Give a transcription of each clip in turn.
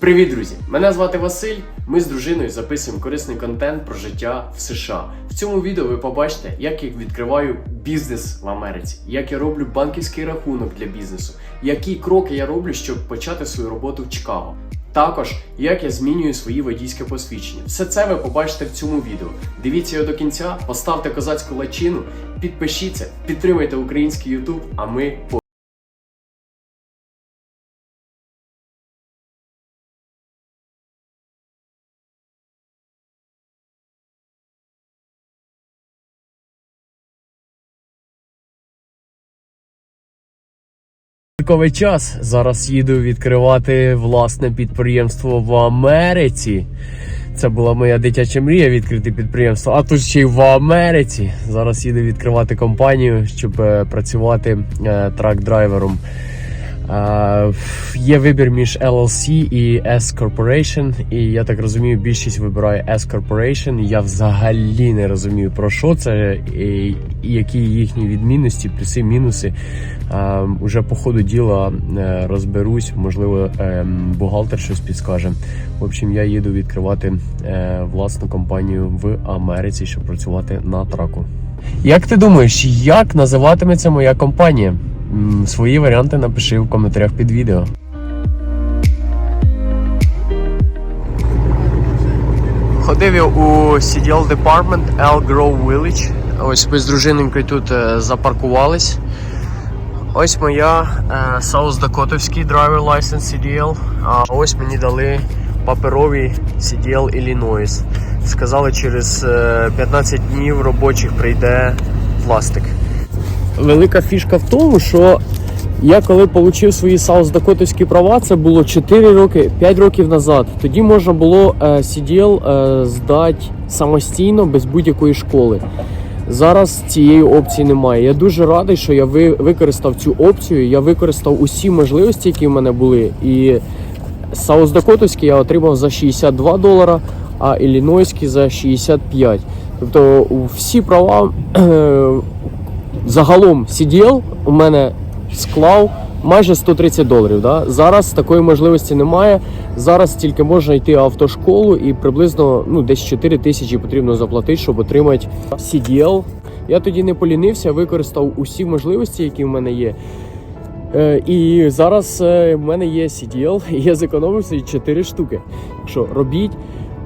Привіт, друзі! Мене звати Василь. Ми з дружиною записуємо корисний контент про життя в США. В цьому відео ви побачите, як я відкриваю бізнес в Америці, як я роблю банківський рахунок для бізнесу, які кроки я роблю, щоб почати свою роботу в Чикаго. Також як я змінюю свої водійське посвідчення. Все це ви побачите в цьому відео. Дивіться його до кінця, поставте козацьку лачину, підпишіться, підтримайте український YouTube, а ми по. Ранковий час. Зараз їду відкривати власне підприємство в Америці. Це була моя дитяча мрія відкрити підприємство, а тут ще й в Америці. Зараз їду відкривати компанію, щоб е, працювати е, трак-драйвером. Е, Є вибір між LLC і S Corporation, і я так розумію, більшість вибирає S Corporation. Я взагалі не розумію про що це і, які їхні відмінності, плюси, мінуси. Е, Уже по ходу діла е, розберусь, можливо, бухгалтер щось підскаже. В общем, я їду відкривати власну компанію в Америці, щоб працювати на траку. Як ти думаєш, як називатиметься моя компанія? Свої варіанти напиши в коментарях під відео. Ходив я у CDL Department Elk Grove Village. Ось ми з дружиненькою тут е, запаркувались. Ось моя е, South Dakotовський driver license CDL. А ось мені дали паперовий CDL Illinois. Сказали, через е, 15 днів робочих прийде пластик. Велика фішка в тому, що я коли отримав свої South Dakotовські права, це було 4 роки, 5 років назад. Тоді можна було е, CDL е, здати самостійно без будь-якої школи. Зараз цієї опції немає. Я дуже радий, що я використав цю опцію. Я використав усі можливості, які в мене були. І Саус Дакотовський я отримав за 62 долара, а Іллінойський за 65. Тобто всі права е, загалом CDL у мене склав майже 130 доларів. Да? Зараз такої можливості немає. Зараз тільки можна йти в автошколу і приблизно ну, десь 4 тисячі потрібно заплатити, щоб отримати CDL. Я тоді не полінився, використав усі можливості, які в мене є. Е, і зараз е, в мене є CDL, і я зекономив собі 4 штуки. Так що робіть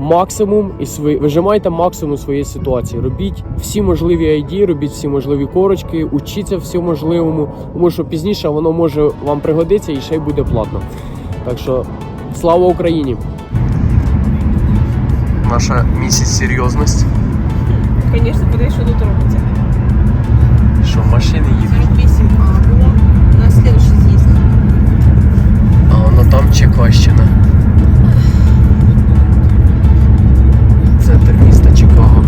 максимум і свої, вижимайте максимум своєї ситуації. Робіть всі можливі ID, робіть всі можливі корочки, учіться всьому можливому, тому що пізніше воно може вам пригодиться і ще й буде платно. Так що слава Україні! Наша місяць серйозність. Звісно, подивись, що тут робиться. Що машини їдуть? 48 А було. На следующий з'їзд. А воно там Чекащина. Центр міста Чикаго.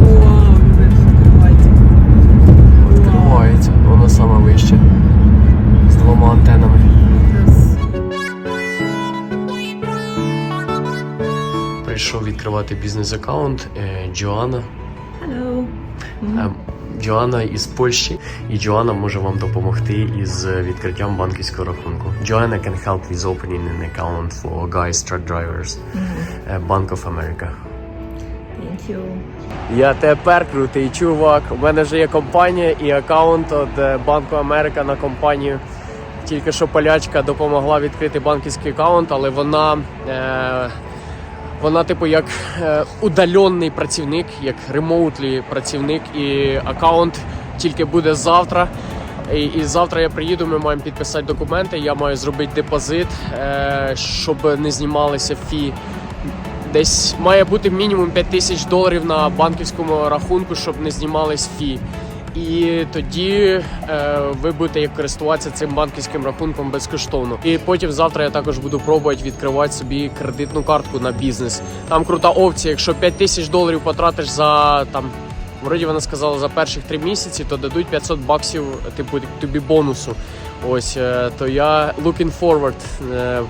Вау. Відкривається, воно саме вище. З двома антенами. Прийшов відкривати бізнес-аккаунт е, Джоанна. Е, Джоанна із Польщі, і Джоанна може вам допомогти із відкриттям банківського рахунку. Joanna can help with opening an account for guys truck drivers. Е, Bank of America. Thank you. Я тепер крутий чувак. У мене вже є компанія і аккаунт від Банку Америка на компанію. Тільки що полячка допомогла відкрити банківський аккаунт, але вона, е, вона типу, як е, удалений працівник, як ремоутлі працівник, і аккаунт тільки буде завтра. І, і завтра я приїду, ми маємо підписати документи. Я маю зробити депозит, е, щоб не знімалися фі. Десь має бути мінімум 5 тисяч доларів на банківському рахунку, щоб не знімались фі. І тоді е, ви будете як користуватися цим банківським рахунком безкоштовно. І потім завтра я також буду пробувати відкривати собі кредитну картку на бізнес. Там крута опція. Якщо 5 тисяч доларів потратиш за там, вроді вона сказала за перших три місяці, то дадуть 500 баксів, типу тобі бонусу. Ось е, то я looking forward е,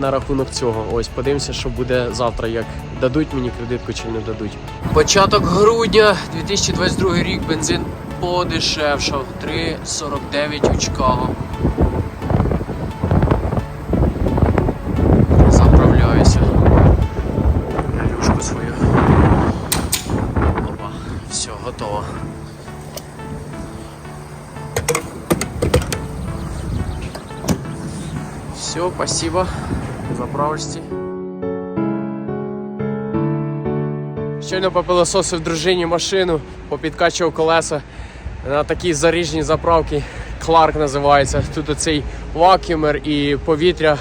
на рахунок цього. Ось подивимося, що буде завтра, як дадуть мені кредитку чи не дадуть. Початок грудня 2022 рік бензин подешевшав 3,49 у Чикаго. Все, спасибо. Заправочці. Щойно попилососив дружині машину, попідкачував колеса на такій заріжній заправці. Кларк називається. Тут оцей вакюмер і повітря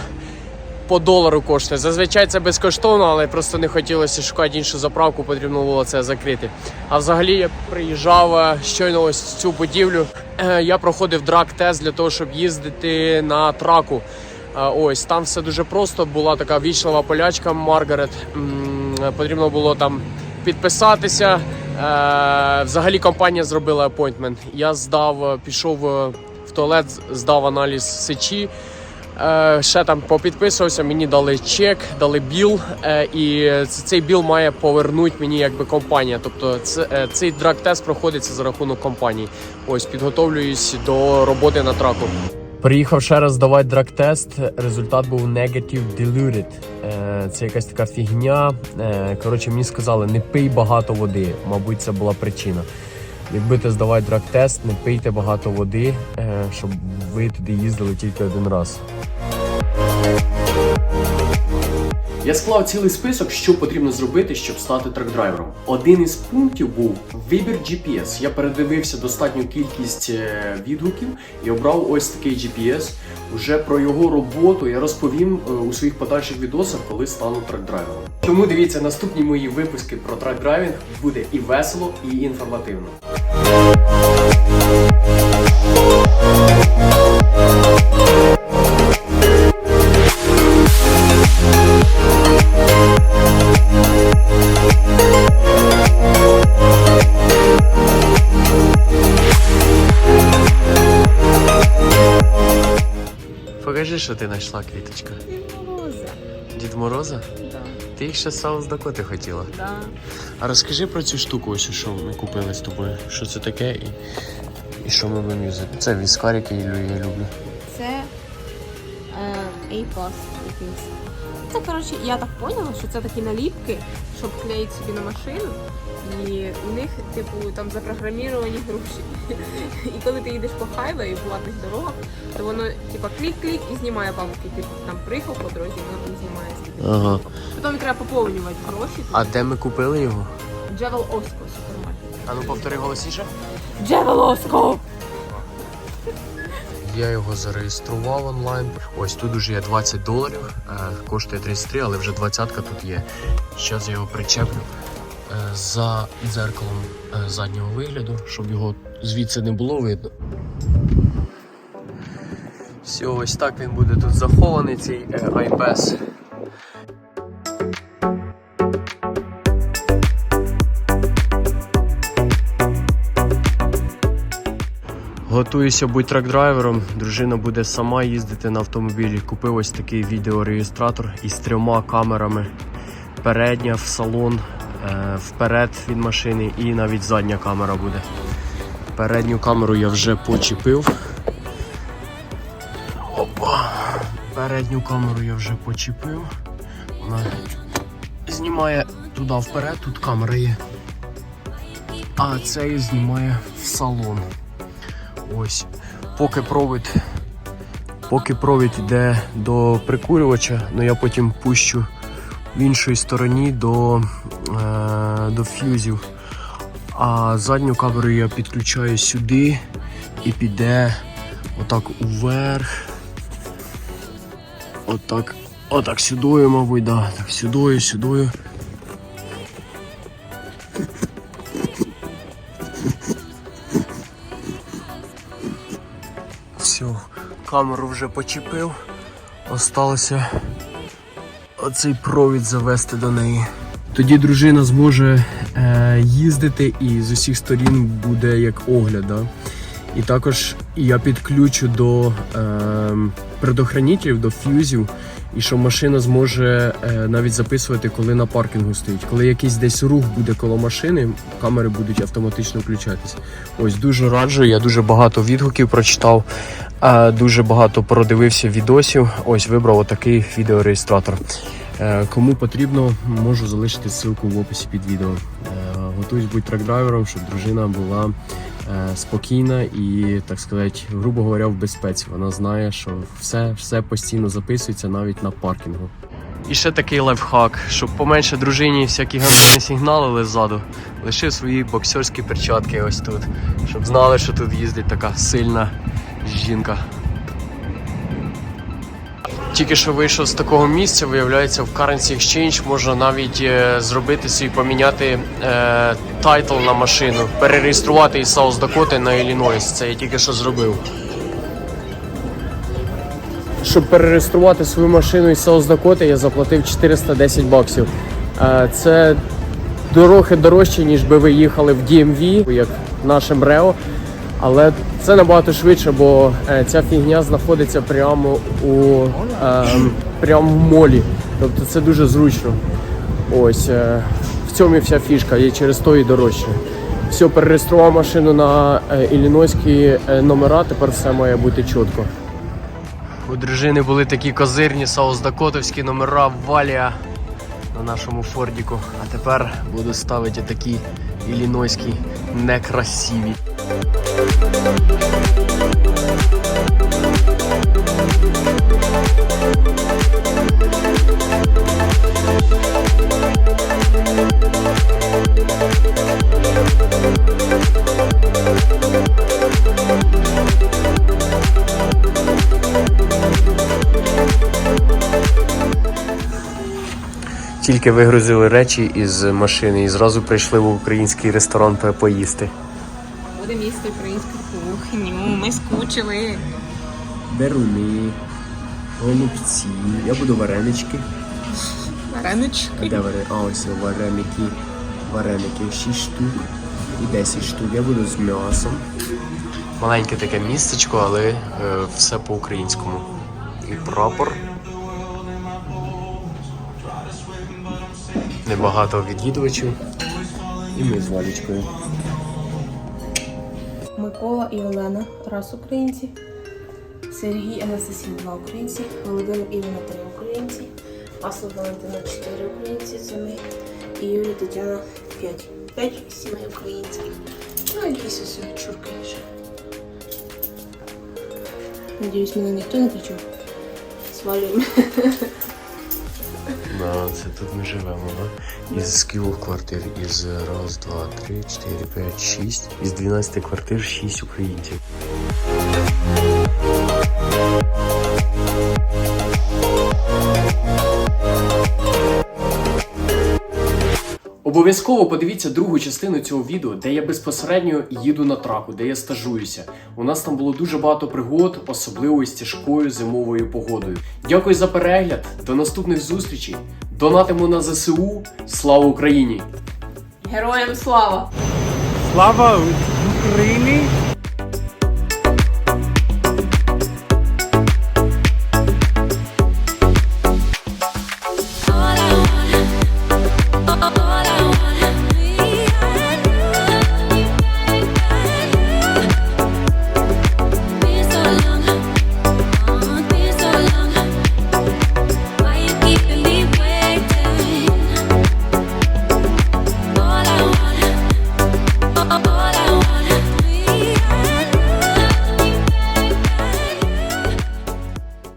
по долару коштує. Зазвичай це безкоштовно, але просто не хотілося шукати іншу заправку, потрібно було це закрити. А взагалі я приїжджав е, щойно ось цю будівлю. Е, Я проходив драг-тест для того, щоб їздити на траку. Ось там все дуже просто. Була така вічлива полячка Маргарет. Потрібно було там підписатися. Е, Взагалі компанія зробила апойнтмент. Я здав, е, пішов е, в туалет, здав аналіз сечі. Ще там попідписувався, мені дали чек, дали біл, і цей біл має повернути мені якби компанія. Тобто цей драг-тест проходиться за рахунок компанії. Ось підготовлююсь до роботи на траку. Приїхав ще раз здавати драг-тест. Результат був negative diluted. Е, Це якась така фігня. Е, Коротше, мені сказали, не пий багато води. Мабуть, це була причина. Як будете здавати драг-тест, не пийте багато води, е, щоб ви туди їздили тільки один раз. Я склав цілий список, що потрібно зробити, щоб стати трек-драйвером. Один із пунктів був вибір GPS. Я передивився достатню кількість е, відгуків і обрав ось такий GPS. Уже про його роботу я розповім е, у своїх подальших відосах, коли стану трек-драйвером. Тому дивіться наступні мої випуски про трек-драйвінг. Буде і весело, і інформативно. Що ти знайшла, квіточка. Роза. Дід Мороза? Да. Ти їх ще з Дакоти хотіла. Да. А розкажи про цю штуку, ось що ми купили з тобою. Що це таке і, і що ми будемо юзати. Це віскар, який я люблю. Це е, A-Plus якийсь. Це, коротше, я так поняла, що це такі наліпки, щоб клеїти собі на машину. І у них, типу, там запрограміровані гроші. І коли ти їдеш по хайвею в платних дорогах, то воно типу, клік-клік і знімає бабки. Ти там приїхав по дорозі, воно там знімає собі. Ага. Потім треба поповнювати гроші. А де ми купили його? Джевел Оско супермаркет. А ну повтори голосніше. Джевел Оско! Я його зареєстрував онлайн. Ось тут уже є 20 доларів, е, коштує 33, але вже 20-ка тут є. Зараз я його причеплю е, за дзеркалом е, заднього вигляду, щоб його звідси не було видно. Все, ось так він буде тут захований, цей е, Готуюся бути трак-драйвером. Дружина буде сама їздити на автомобілі. Купив ось такий відеореєстратор із трьома камерами. Передня в салон, е, вперед від машини і навіть задня камера буде. Передню камеру я вже почепив. Опа. Передню камеру я вже почепив. Вона знімає туди вперед, тут камера є. А цей знімає в салон. Ось. Поки провід, поки провід йде до прикурювача, ну я потім пущу в іншій стороні до, е, до фюзів. А задню камеру я підключаю сюди і піде отак уверх. Отак. Отак сюдою, мабуть, да. Так, сюдою, сюдою. Камеру вже почепив. Осталося оцей провід завести до неї. Тоді дружина зможе е, їздити і з усіх сторін буде як огляд. Да? І також я підключу до е, предохранителів, до фюзів, і що машина зможе е, навіть записувати, коли на паркінгу стоїть. Коли якийсь десь рух буде коло машини, камери будуть автоматично включатися. Ось дуже раджу, я дуже багато відгуків прочитав, е, дуже багато продивився відосів. Ось вибрав отакий відеореєстратор. Е, Кому потрібно, можу залишити ссылку в описі під відео. Е, Готуюсь бути трек-драйвером, щоб дружина була спокійна і, так сказати, грубо говоря, в безпеці. Вона знає, що все, все постійно записується навіть на паркінгу. І ще такий лайфхак, щоб поменше дружині всякі гандони сигналили ззаду, лишив свої боксерські перчатки ось тут, щоб знали, що тут їздить така сильна жінка. Тільки що вийшов з такого місця, виявляється, в Currency Exchange можна навіть е, зробити собі поміняти е, тайтл на машину, перереєструвати із South Dakota на Illinois. Це я тільки що зробив. Щоб перереєструвати свою машину із South Dakota, я заплатив 410 баксів. Е, це трохи дорожче, ніж би ви їхали в DMV, як нашим Рео. Але це набагато швидше, бо е, ця фігня знаходиться прямо у е, прямо в молі. Тобто це дуже зручно. Ось е, в цьому вся фішка, і через то і дорожче. Все, перереєстрував машину на е, іллінойські номера, тепер все має бути чітко. У дружини були такі козирні саус-дакотовські номера Валія на нашому Фордіку. А тепер буду ставити такі іллінойські некрасиві. Тільки вигрузили речі із машини і зразу прийшли в український ресторан поїсти. Будемо їсти українську кухню. Ми скучили. Деруни, голубці. Я буду варенички. Варенички. А де вареники? А ось вареники. Вареники 6 штук і 10 штук. Я буду з м'ясом. Маленьке таке містечко, але е, все по-українському. І прапор. Небагато відвідувачів. І ми з Валічкою. Микола і Олена раз українці, Сергій Анастасія два українці, Володимир Івана три українці, Масло Валентина чотири українці, це ми, і Юлія Тетяна п'ять. П'ять сімей українських. Ну, якісь ось чурки ще. Надіюсь, мене ніхто не почув. Свалюємо. Да, це тут ми живемо, да? Із скількох квартир? Із раз, два, три, чотири, п'ять, шість. Із 12 квартир шість українців. Обов'язково подивіться другу частину цього відео, де я безпосередньо їду на траку, де я стажуюся. У нас там було дуже багато пригод, особливо з тяжкою зимовою погодою. Дякую за перегляд. До наступних зустрічей. Донатимо на ЗСУ. Слава Україні! Героям слава! Слава Україні!